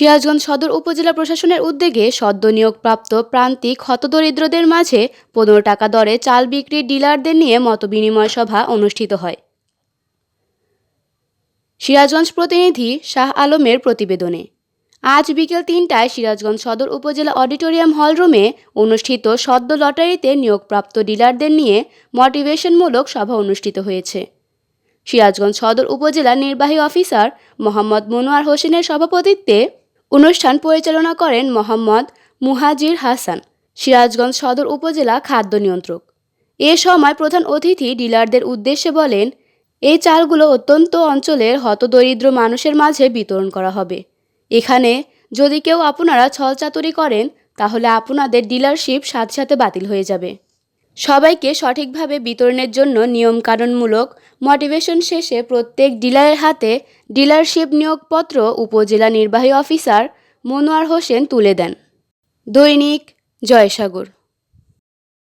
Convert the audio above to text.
সিরাজগঞ্জ সদর উপজেলা প্রশাসনের উদ্যোগে সদ্য নিয়োগপ্রাপ্ত প্রান্তিক হতদরিদ্রদের মাঝে পনেরো টাকা দরে চাল বিক্রির ডিলারদের নিয়ে মতবিনিময় সভা অনুষ্ঠিত হয়। সিরাজগঞ্জ প্রতিনিধি শাহ আলমের প্রতিবেদনে, আজ বিকেল তিনটায় সিরাজগঞ্জ সদর উপজেলা অডিটোরিয়াম হলরুমে অনুষ্ঠিত সদ্য লটারিতে নিয়োগপ্রাপ্ত ডিলারদের নিয়ে মোটিভেশনমূলক সভা অনুষ্ঠিত হয়েছে। সিরাজগঞ্জ সদর উপজেলা নির্বাহী অফিসার মোহাম্মদ মনোয়ার হোসেনের সভাপতিত্বে অনুষ্ঠান পরিচালনা করেন মোহাম্মদ মুহাজির হাসান, সিরাজগঞ্জ সদর উপজেলা খাদ্য নিয়ন্ত্রক। এ সময় প্রধান অতিথি ডিলারদের উদ্দেশ্যে বলেন, এই চালগুলো অত্যন্ত অঞ্চলের হতদরিদ্র মানুষের মাঝে বিতরণ করা হবে। এখানে যদি কেউ আপনারা ছলচাতুরি করেন, তাহলে আপনাদের ডিলারশিপ সাথে সাথে বাতিল হয়ে যাবে। সবাইকে সঠিকভাবে বিতরণের জন্য নিয়মকানুনমূলক মোটিভেশন শেষে প্রত্যেক ডিলারের হাতে ডিলারশিপ নিয়োগপত্র উপজেলা নির্বাহী অফিসার মনোয়ার হোসেন তুলে দেন। দৈনিক জয়সাগর